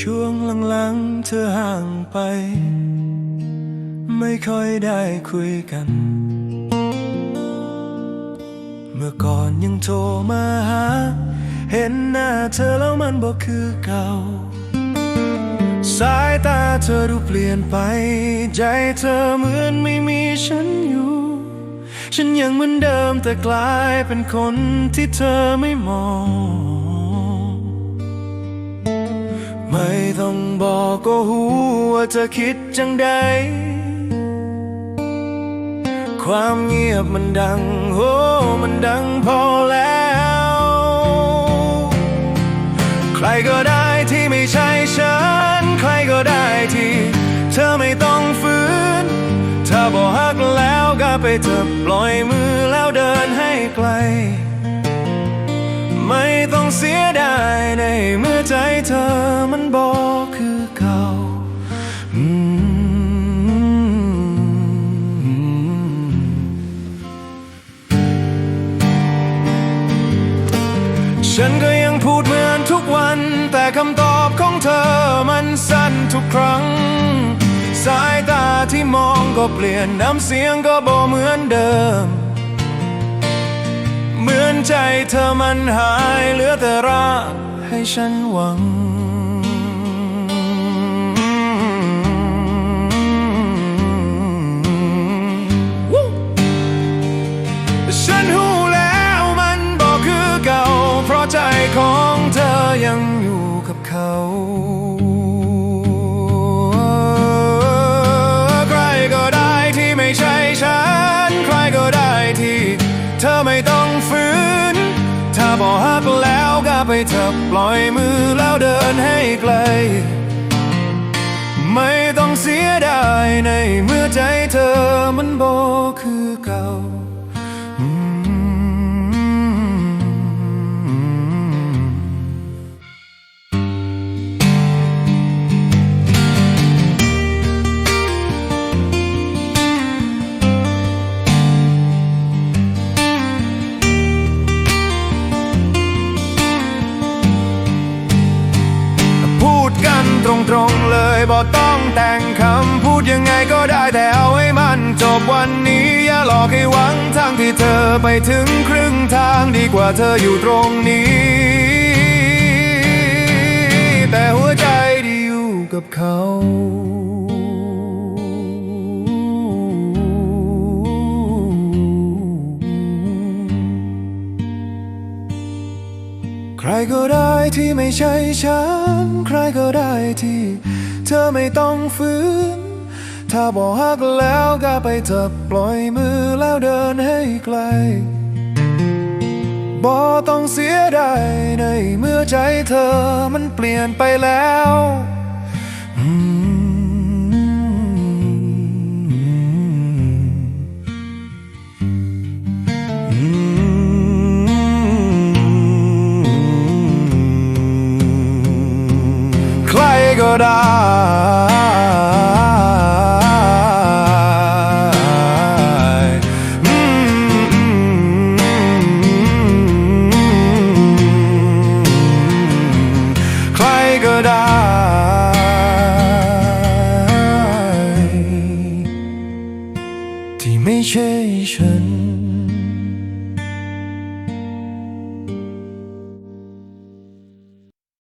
ช่วงหลังๆเธอห่างไป ไม่ค่อยได้คุยกัน เมื่อก่อนยังโทรมาหา เห็นหน้าเธอแล้วมันบอกคือเก่า สายตาเธอดูเปลี่ยนไป ใจเธอเหมือนไม่มีฉันอยู่ ฉันยังเหมือนเดิมแต่กลายเป็นคนที่เธอไม่มอง ไม่ต้องบอกก็หูว่าเธอคิดจังใด ความเงียบมันดังโอ้มันดังพอแล้ว ใครก็ได้ที่ไม่ใช่ฉัน ใครก็ได้ที่ เธอไม่ต้องฝืน ถ้าบอกฮักแล้วก็ไปเถอะปล่อยมือแล้วเดินให้ไกล ไม่ต้องเสียดายในเมื่อใจเธอมันบอกคือเก่าฉันก็ยังพูดเหมือนทุกวัน แต่คำตอบของเธอมันสั้นทุกครั้ง สายตาที่มองก็เปลี่ยนน้ำเสียงก็บ่เหมือนเดิม เหมือนใจเธอมันหายเหลือแต่รักให้ฉันหวัง ฉันหูแล้วมันบอกคือเก่า เพราะใจของเธอยังอยู่กับเขา ไปเถอะปล่อยมือแล้วเดินให้ไกล ไม่ต้องเสียดายในเมื่อ เลยบอกต้องแต่งคำพูดยังไงก็ได้แต่เอาให้มันจบวันนี้อย่าหลอกให้หวังทางที่เธอไปถึงครึ่งทางดีกว่าเธออยู่ตรงนี้ แต่หัวใจที่อยู่กับเขาใครก็ได้ที่ไม่ใช่ฉัน ใครก็ได้ที่ ธอไม่ต้องฝืน ถ้าบอกฮักแล้วก็ไปเถอะปล่อยมือแล้วเดินให้ไกลบอต้องเสียดายในเมื่อใจเธอมันเปลี่ยนไปแล้วใครก็ได้ ก็ได้ ที่ไม่ใช่ฉัน